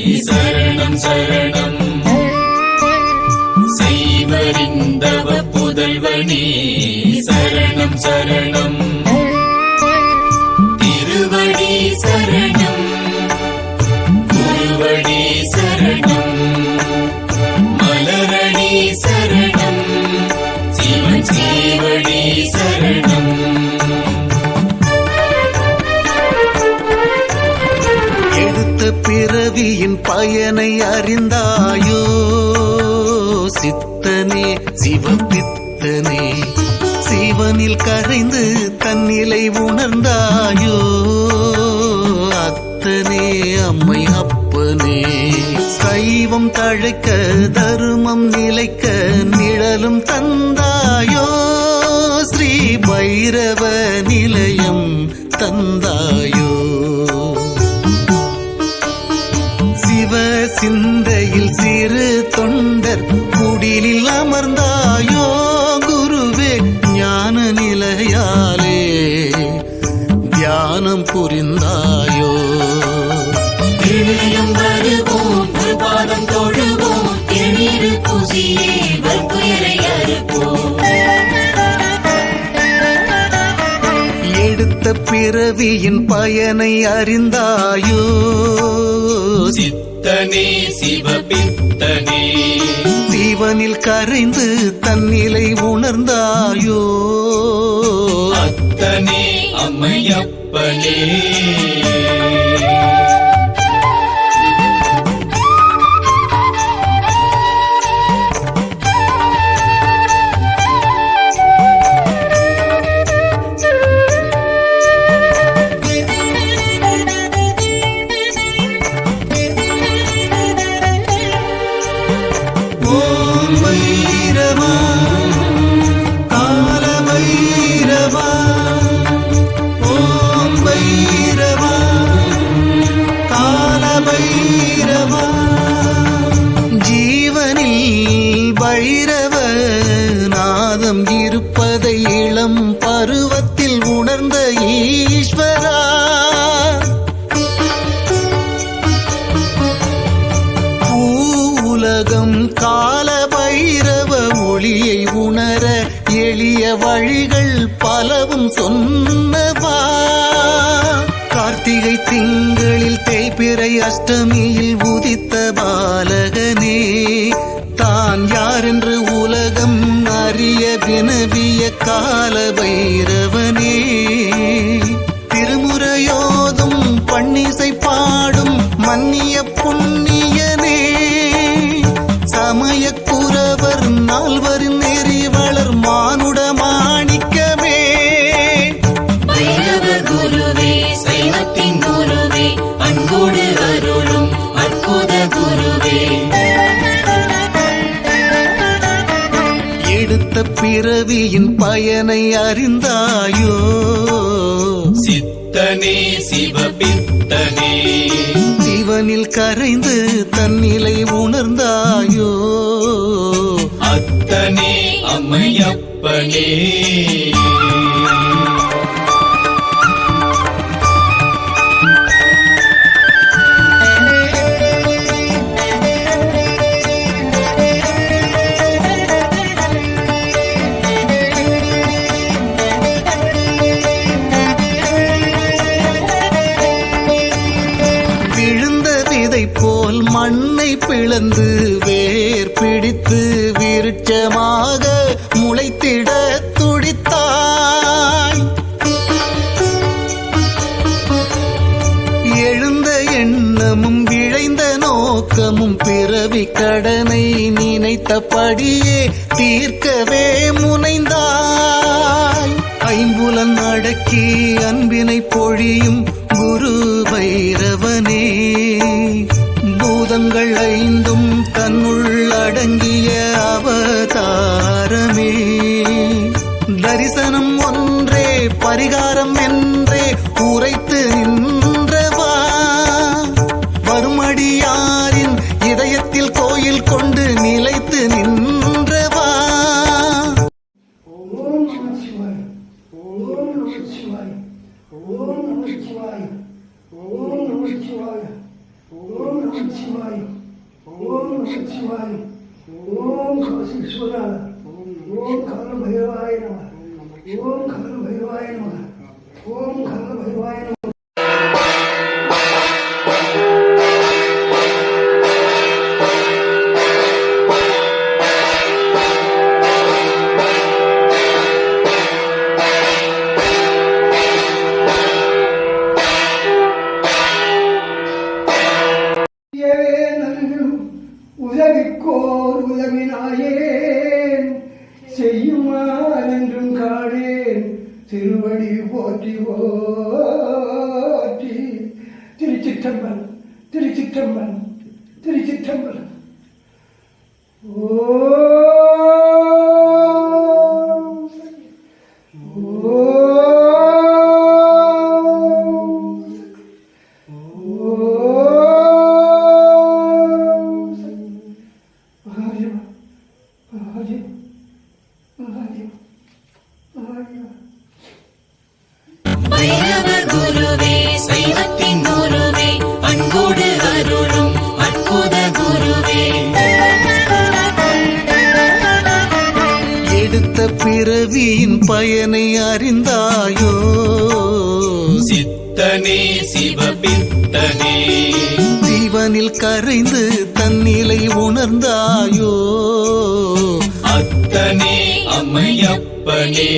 சரணம் சரணம். செய்வறிந்தவ புதல்வனே சரணம் சரணம். திருவடி சரணம் குருவடி சரணம். பிறவியின் பயனை அறிந்தாயோ? சித்தனே சிவபித்தனே சிவனில் கரைந்து தன்னிலை உணர்ந்தாயோ? அத்தனே அம்மை அப்பனே. சைவம் தழைக்க தருமம் நிலைக்க நிழலும் தந்தாயோ? ஸ்ரீ பைரவ நிலையம் தந்தாய்? சிந்தையில் சிறு தொண்டர் குடிலில் அமர்ந்தாயோ குருவே ஞான நிலையாலே தியானம் புரிந்தாயோ. வருவோம் குருபாதம் தொழுவோம் திருநீரு பூசியே வற்புயரை அறுப்போம். எடுத்த பிறவியின் பயனை அறிந்தாயோ. சித்தனே சிவபித்தனே. சிவனில் கரைந்து தன்னிலை உணர்ந்தாயோ? அத்தனே அம்மையப்பனே. அஷ்டமியில் உதித்த பாலகனே தான் யார் என்று உலகம் அறிய வினவிய கால பைரவனே திருமுறையோதும் பன்னிசை பயனை அறிந்தாயோ? சித்தனே சிவபித்தனே. சிவனில் கரைந்து தன்னிலை உணர்ந்தாயோ? அத்தனே அம்மையப்பனே. கிளந்து வேர் பிடித்து விருட்சமாக முளைத்திட துடித்தாய். எழுந்த எண்ணமும் விழைந்த நோக்கமும் பிறவி கடனை நினைத்தபடியே தீர்க்கவே முனைந்தாய். ஐம்புலன் அடக்கி அன்பினை பொழியும் குரு பைரவனே. பூதங்கள் ஐந்தும் தன்னுள் அடங்கிய அவதாரமே. தரிசனம் ஒன்றே பரிகாரம் என்றே உரைத்து நின்றவா. வருமடியாரின் இதயத்தில் கோயில் கொண்டு நிலைத்து நின்றவா. ஓம் நம சிவாய் ஓம் நம சிவாய் ஓம் நம சிவாய் ஓம் நம சிவாய. ஓம் நம சிவாய ஓம் ஓம் சச்சிவாய் ஓம் காசீஸ்வரா ஓம் கால பைரவாய நம ஓம் கால பைரவாய நம ஓம் கால பைரவாய திருவடி போற்றி போற்றி. திருச்சிற்றம்பன் திருச்சிற்றம்பன் திருச்சிற்றம்பன் பிறவியின் பயனை அறிந்தாயோ? சித்தனே சிவபித்தனே. ஜீவனில் கரைந்து தன்னிலை உணர்ந்தாயோ? அத்தனே அம்மையப்பனே.